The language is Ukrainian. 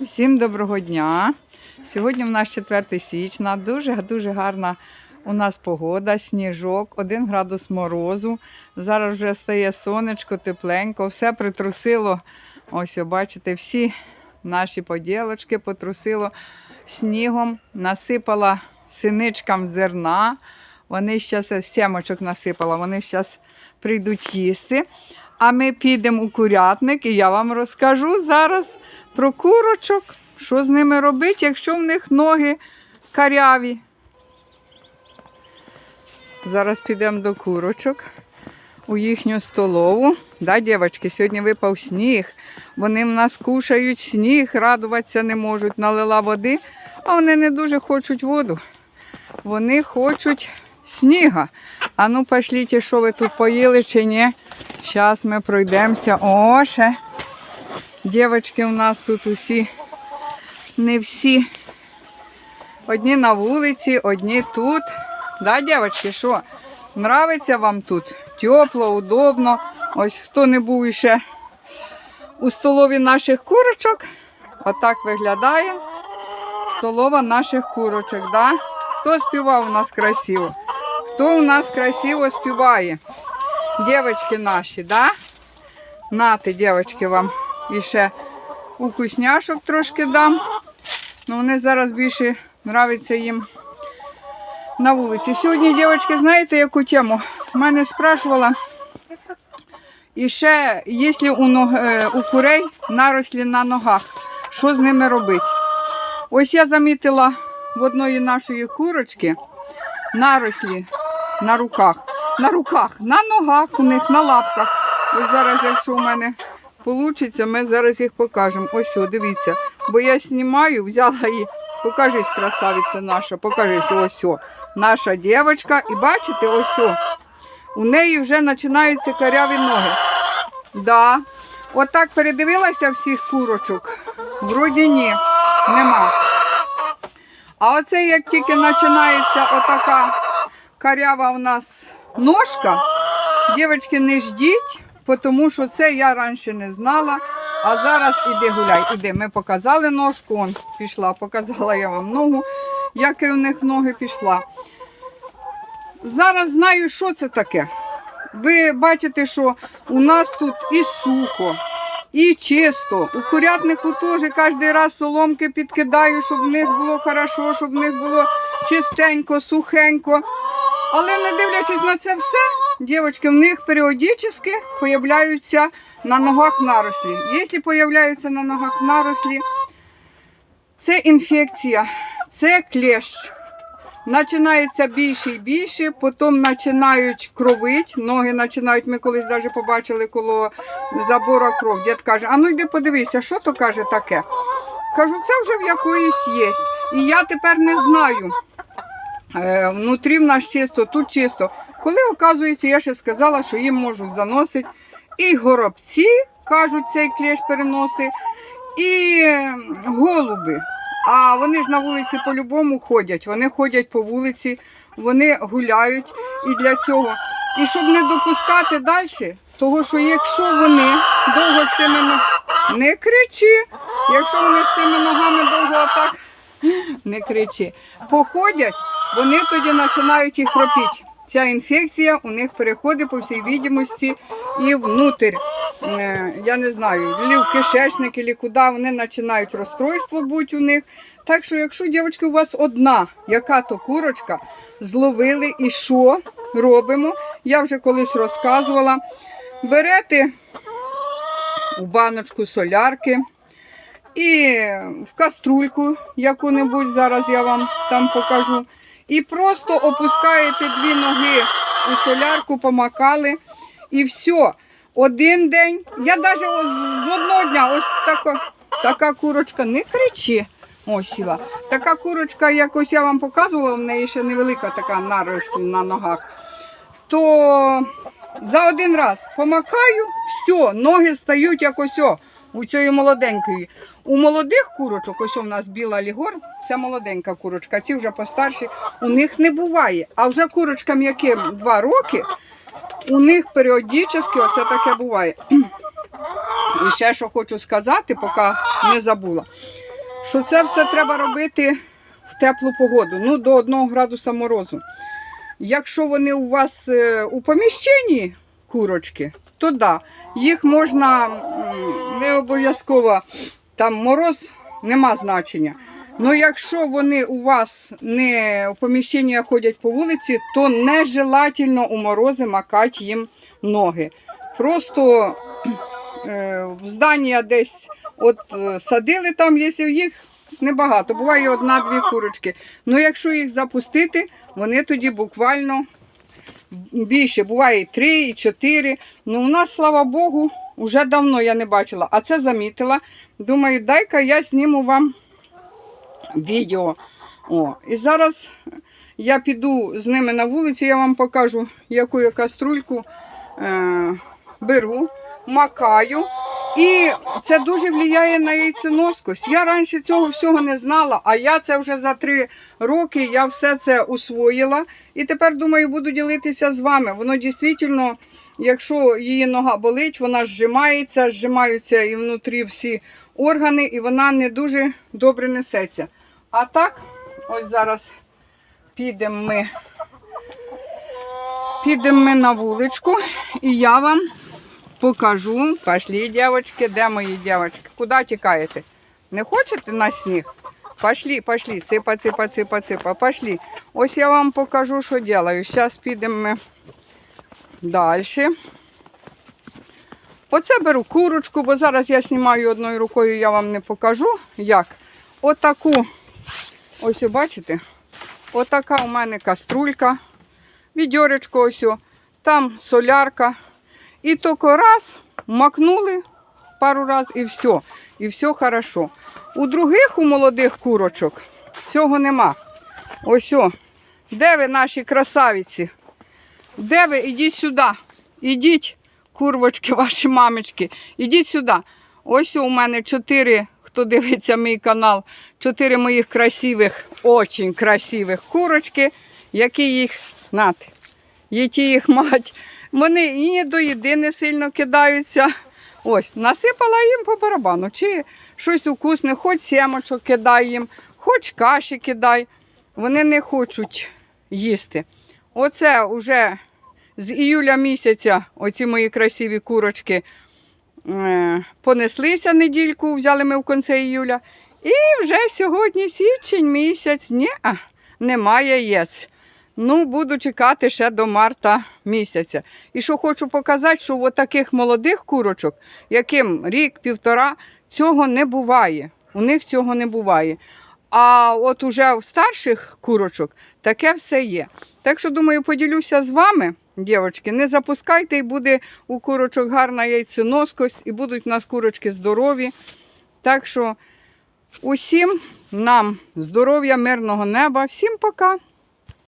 Всім доброго дня. Сьогодні в нас 4 січня. Дуже-дуже гарна у нас погода, сніжок, 1 градус морозу. Зараз вже стає сонечко, тепленько, все притрусило. Ось, бачите, всі наші поділочки потрусило снігом, насипала синичкам зерна. Вони зараз сімочок насипала, вони зараз прийдуть їсти. А ми підемо у курятник, і я вам розкажу зараз про курочок, що з ними робити, якщо в них ноги каряві. Зараз підемо до курочок у їхню столову. Да, дівчатки, сьогодні випав сніг. Вони в нас кушають сніг, радуватися не можуть. Налила води, а вони не дуже хочуть воду. Вони хочуть сніга. А ну пошліть, що ви тут поїли чи ні. Зараз ми пройдемося. О, ще. Дівчатки у нас тут усі не всі. Одні на вулиці, одні тут. Да, дівчатки, що? Нравиться вам тут? Тепло, удобно. Ось хто не був іще у столові наших курочок. Отак виглядає столова наших курочок. Да? Хто співав у нас красиво? Хто у нас красиво співає? Дівчатки наші, да? Нати, дівчатки, вам іще укусняшок трошки дам. Ну, вони зараз більше нравиться їм на вулиці. Сьогодні, дівчатки, знаєте, яку тему? Мене спрашувала. І ще, якщо у, ног, е, у курей нарослі на ногах, що з ними робити? Ось я замітила в одної нашої курочки нарослі на руках. На руках, на ногах у них, на лапках. Ось зараз, якщо у мене вийде, ми зараз їх покажемо. Ось, о, дивіться. Бо я знімаю, взяла її. Покажись, красавиця наша, покажись, ось. о. Наша дівчинка. І бачите, ось. о. У неї вже починаються каряві ноги. Да. Отак передивилася всіх курочок. Вроді ні, нема. А оце як тільки починається отака карява у нас ножка, дівчатки, не ждіть, тому що це я раніше не знала. А зараз іди гуляй, іди. Ми показали ножку, он пішла, показала я вам ногу, як і в них ноги пішла. Зараз знаю, що це таке. Ви бачите, що у нас тут і сухо, і чисто. У курятнику теж кожен раз соломки підкидаю, щоб в них було хорошо, щоб в них було чистенько, сухенько. Але не дивлячись на це все, дівчатки, в них періодично появляються на ногах нарослі. Якщо появляються на ногах нарослі, це інфекція, це клещ. Починається більше і більше, потім починають кровити, ноги починають, ми колись навіть побачили коло забора кров. Дід каже, а ну йди подивися, що то каже таке. Кажу, це вже в якоїсь є. І я тепер не знаю. Е, внутрі в нас чисто, тут чисто. Коли, оказується, я ще сказала, що їм можуть заносити і горобці, кажуть, цей клещ переносить, і голуби. А вони ж на вулиці по-любому ходять. Вони ходять по вулиці, вони гуляють і для цього. І щоб не допускати далі, того що якщо вони довго з цими ногами, не кричи, якщо вони з цими ногами довго отак не кричи, походять, вони тоді починають їх хропіти. Ця інфекція у них переходить по всій відомості і внутрь. Е, Я не знаю, лі в кишечник, і куди вони починають розстройство бути у них. Так що, якщо дівчатки, у вас одна яка то курочка, зловили і що робимо? Я вже колись розказувала. Берете у баночку солярки і в каструльку яку-небудь, зараз я вам там покажу. І просто опускаєте дві ноги у солярку, помакали і все. Один день. Я навіть з одного дня, ось така, така курочка, не кричи. Ось сіла. Така курочка, якось я вам показувала, в неї ще невелика така наросль на ногах. То за один раз помакаю, все, ноги стають якось о, у цієї молоденької. У молодих курочок, ось у нас біла лігор, це молоденька курочка, ці вже постарші, у них не буває. А вже курочкам, яким два роки, у них періодично оце таке буває. І ще що хочу сказати, поки не забула, що це все треба робити в теплу погоду, ну до 1 градуса морозу. Якщо вони у вас е, у поміщенні курочки, то да, їх можна не обов'язково там мороз нема значення. Ну якщо вони у вас не у поміщенні ходять по вулиці, то нежелательно у морози макати їм ноги. Просто е, в здання десь от е, садили там, якщо їх небагато, буває одна-дві курочки. Ну якщо їх запустити, вони тоді буквально більше, буває і три, і чотири. Ну, у нас, слава Богу, вже давно я не бачила, а це замітила. Думаю, дай-ка я зніму вам відео. О, і зараз я піду з ними на вулиці, я вам покажу, яку я каструльку е, беру, макаю. І це дуже впливає на яйценоскость. Я раніше цього всього не знала, а я це вже за три роки я все це усвоїла. І тепер думаю, буду ділитися з вами. Воно дійсно, якщо її нога болить, вона зжимається, зжимаються і внутрі всі органи, і вона не дуже добре несеться. А так, ось зараз підемо ми. Підемо ми на вуличку, і я вам покажу. Пошли, дівчатки, де мої дівчатки? Куди тікаєте? Не хочете на сніг? Пошли, пошли, ципа, ципа, ципа, ципа, пошли. Ось я вам покажу, що делаю. Зараз підемо ми далі. Оце беру курочку, бо зараз я знімаю одною рукою, я вам не покажу. Як? Отаку, ось бачите, отака у мене каструлька, відьоречко ось, там солярка. І тільки раз макнули пару раз і все. І все хорошо. У других, у молодих курочок цього нема. Ось, о, де ви наші красавиці? Де ви? Ідіть сюди. Ідіть, курвочки, ваші мамочки. Ідіть сюди. Ось у мене чотири, хто дивиться мій канал, чотири моїх красивих, очень красивих курочки, які їх нати. Які їх мать. Вони і до їди не сильно кидаються. Ось, насипала їм по барабану. Чи щось укусне, хоч сімочок кидай їм, хоч каші кидай. Вони не хочуть їсти. Оце вже з іюля місяця оці мої красиві курочки е, понеслися недільку, взяли ми в кінці іюля. І вже сьогодні січень місяць. Ні, немає яєць. Ну, буду чекати ще до марта місяця. І що хочу показати, що в таких молодих курочок, яким рік, півтора, цього не буває. У них цього не буває. А от уже в старших курочок таке все є. Так що, думаю, поділюся з вами, дівчатки, не запускайте, і буде у курочок гарна яйценоскость, і будуть у нас курочки здорові. Так що усім нам здоров'я, мирного неба, всім пока!